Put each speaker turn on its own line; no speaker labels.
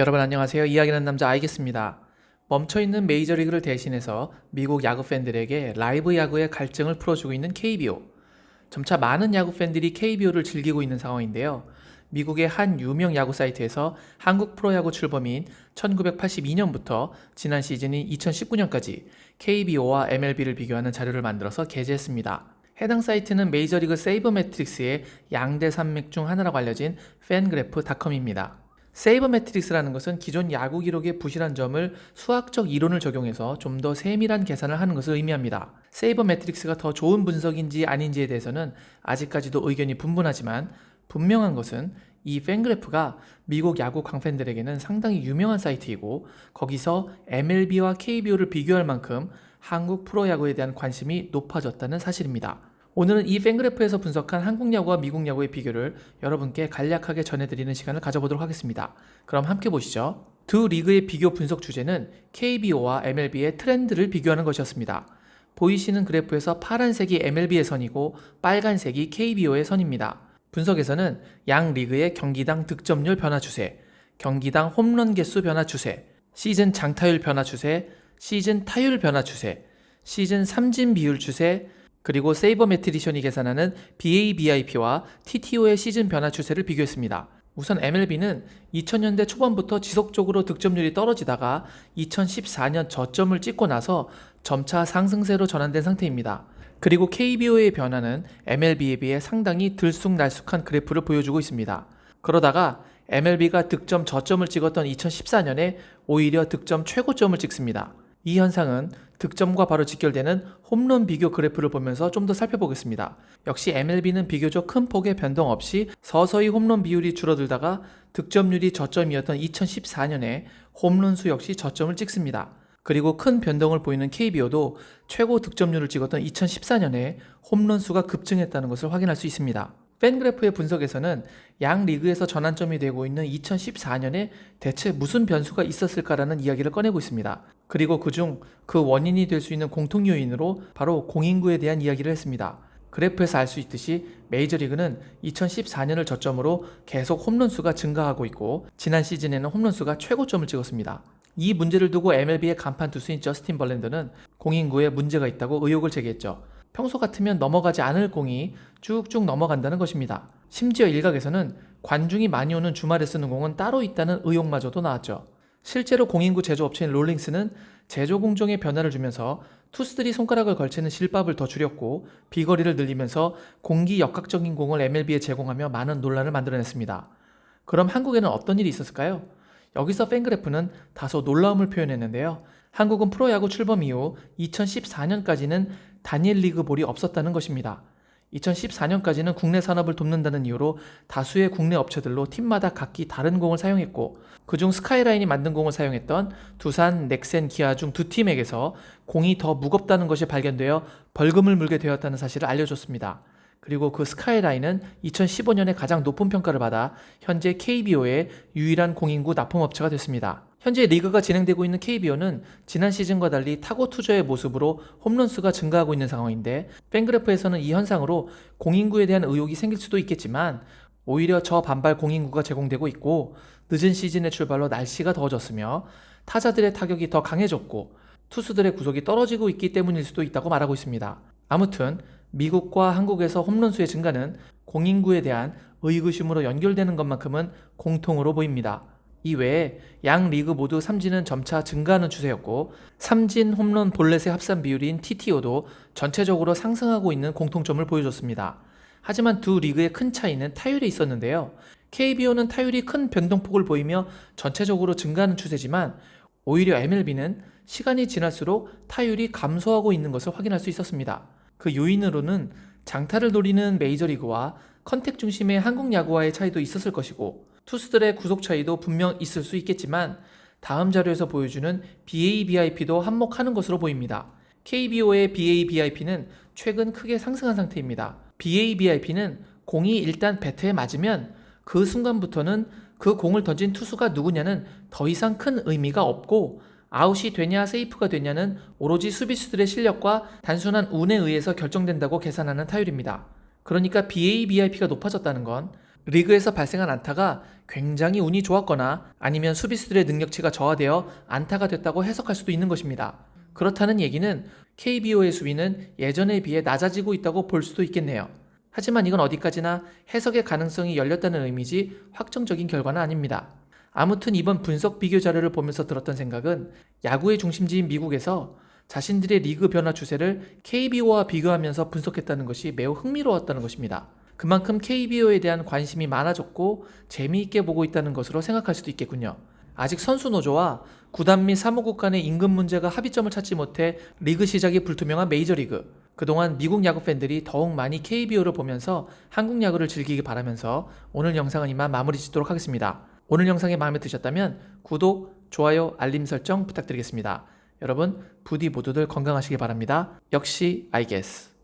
여러분 안녕하세요. 이야기하는 남자 알겠습니다. 멈춰있는 메이저리그를 대신해서 미국 야구 팬들에게 라이브 야구의 갈증을 풀어주고 있는 KBO. 점차 많은 야구 팬들이 KBO를 즐기고 있는 상황인데요. 미국의 한 유명 야구 사이트에서 한국 프로야구 출범인 1982년부터 지난 시즌인 2019년까지 KBO와 MLB를 비교하는 자료를 만들어서 게재했습니다. 해당 사이트는 메이저리그 세이버 매트릭스의 양대 산맥 중 하나라고 알려진 팬그래프닷컴입니다. 세이버 매트릭스라는 것은 기존 야구 기록의 부실한 점을 수학적 이론을 적용해서 좀 더 세밀한 계산을 하는 것을 의미합니다. 세이버 매트릭스가 더 좋은 분석인지 아닌지에 대해서는 아직까지도 의견이 분분하지만 분명한 것은 이 팬그래프가 미국 야구 광팬들에게는 상당히 유명한 사이트이고 거기서 MLB와 KBO를 비교할 만큼 한국 프로야구에 대한 관심이 높아졌다는 사실입니다. 오늘은 이 팬그래프에서 분석한 한국 야구와 미국 야구의 비교를 여러분께 간략하게 전해드리는 시간을 가져보도록 하겠습니다. 그럼 함께 보시죠. 두 리그의 비교 분석 주제는 KBO와 MLB의 트렌드를 비교하는 것이었습니다. 보이시는 그래프에서 파란색이 MLB의 선이고 빨간색이 KBO의 선입니다. 분석에서는 양 리그의 경기당 득점률 변화 추세, 경기당 홈런 개수 변화 추세, 시즌 장타율 변화 추세, 시즌 타율 변화 추세, 시즌 삼진 비율 추세, 그리고 세이버 매트리션이 계산하는 BABIP와 TTO의 시즌 변화 추세를 비교했습니다. 우선 MLB는 2000년대 초반부터 지속적으로 득점률이 떨어지다가 2014년 저점을 찍고 나서 점차 상승세로 전환된 상태입니다. 그리고 KBO의 변화는 MLB에 비해 상당히 들쑥날쑥한 그래프를 보여주고 있습니다. 그러다가 MLB가 득점 저점을 찍었던 2014년에 오히려 득점 최고점을 찍습니다. 이 현상은 득점과 바로 직결되는 홈런 비교 그래프를 보면서 좀 더 살펴보겠습니다. 역시 MLB는 비교적 큰 폭의 변동 없이 서서히 홈런 비율이 줄어들다가 득점률이 저점이었던 2014년에 홈런 수 역시 저점을 찍습니다. 그리고 큰 변동을 보이는 KBO도 최고 득점률을 찍었던 2014년에 홈런 수가 급증했다는 것을 확인할 수 있습니다. 팬그래프의 분석에서는 양 리그에서 전환점이 되고 있는 2014년에 대체 무슨 변수가 있었을까라는 이야기를 꺼내고 있습니다. 그리고 그중 그 원인이 될 수 있는 공통 요인으로 바로 공인구에 대한 이야기를 했습니다. 그래프에서 알 수 있듯이 메이저리그는 2014년을 저점으로 계속 홈런 수가 증가하고 있고 지난 시즌에는 홈런 수가 최고점을 찍었습니다. 이 문제를 두고 MLB의 간판 투수인 저스틴 벌랜더는 공인구에 문제가 있다고 의혹을 제기했죠. 평소 같으면 넘어가지 않을 공이 쭉쭉 넘어간다는 것입니다. 심지어 일각에서는 관중이 많이 오는 주말에 쓰는 공은 따로 있다는 의혹마저도 나왔죠. 실제로 공인구 제조업체인 롤링스는 제조 공정에 변화를 주면서 투수들이 손가락을 걸치는 실밥을 더 줄였고 비거리를 늘리면서 공기 역학적인 공을 MLB에 제공하며 많은 논란을 만들어냈습니다. 그럼 한국에는 어떤 일이 있었을까요? 여기서 팬그래프는 다소 놀라움을 표현했는데요. 한국은 프로야구 출범 이후 2014년까지는 단일 리그 볼이 없었다는 것입니다. 2014년까지는 국내 산업을 돕는다는 이유로 다수의 국내 업체들로 팀마다 각기 다른 공을 사용했고 그중 스카이라인이 만든 공을 사용했던 두산, 넥센, 기아 중 두 팀에게서 공이 더 무겁다는 것이 발견되어 벌금을 물게 되었다는 사실을 알려줬습니다. 그리고 그 스카이라인은 2015년에 가장 높은 평가를 받아 현재 KBO의 유일한 공인구 납품업체가 됐습니다. 현재 리그가 진행되고 있는 KBO는 지난 시즌과 달리 타고 투저의 모습으로 홈런수가 증가하고 있는 상황인데 팬그래프에서는 이 현상으로 공인구에 대한 의혹이 생길 수도 있겠지만 오히려 저 반발 공인구가 제공되고 있고 늦은 시즌의 출발로 날씨가 더워졌으며 타자들의 타격이 더 강해졌고 투수들의 구속이 떨어지고 있기 때문일 수도 있다고 말하고 있습니다. 아무튼 미국과 한국에서 홈런수의 증가는 공인구에 대한 의구심으로 연결되는 것만큼은 공통으로 보입니다. 이외에 양 리그 모두 삼진은 점차 증가하는 추세였고 삼진 홈런 볼넷의 합산 비율인 TTO도 전체적으로 상승하고 있는 공통점을 보여줬습니다. 하지만 두 리그의 큰 차이는 타율에 있었는데요. KBO는 타율이 큰 변동폭을 보이며 전체적으로 증가하는 추세지만 오히려 MLB는 시간이 지날수록 타율이 감소하고 있는 것을 확인할 수 있었습니다. 그 요인으로는 장타를 노리는 메이저리그와 컨택 중심의 한국 야구와의 차이도 있었을 것이고 투수들의 구속 차이도 분명 있을 수 있겠지만 다음 자료에서 보여주는 BABIP도 한몫하는 것으로 보입니다. KBO의 BABIP는 최근 크게 상승한 상태입니다. BABIP는 공이 일단 배트에 맞으면 그 순간부터는 그 공을 던진 투수가 누구냐는 더 이상 큰 의미가 없고 아웃이 되냐 세이프가 되냐는 오로지 수비수들의 실력과 단순한 운에 의해서 결정된다고 계산하는 타율입니다. 그러니까 BABIP가 높아졌다는 건 리그에서 발생한 안타가 굉장히 운이 좋았거나 아니면 수비수들의 능력치가 저하되어 안타가 됐다고 해석할 수도 있는 것입니다. 그렇다는 얘기는 KBO의 수비는 예전에 비해 낮아지고 있다고 볼 수도 있겠네요. 하지만 이건 어디까지나 해석의 가능성이 열렸다는 의미지 확정적인 결과는 아닙니다. 아무튼 이번 분석 비교 자료를 보면서 들었던 생각은 야구의 중심지인 미국에서 자신들의 리그 변화 추세를 KBO와 비교하면서 분석했다는 것이 매우 흥미로웠다는 것입니다. 그만큼 KBO에 대한 관심이 많아졌고 재미있게 보고 있다는 것으로 생각할 수도 있겠군요. 아직 선수 노조와 구단 및 사무국 간의 임금 문제가 합의점을 찾지 못해 리그 시작이 불투명한 메이저리그. 그동안 미국 야구 팬들이 더욱 많이 KBO를 보면서 한국 야구를 즐기기 바라면서 오늘 영상은 이만 마무리 짓도록 하겠습니다. 오늘 영상이 마음에 드셨다면 구독, 좋아요, 알림 설정 부탁드리겠습니다. 여러분 부디 모두들 건강하시기 바랍니다. 역시 I guess.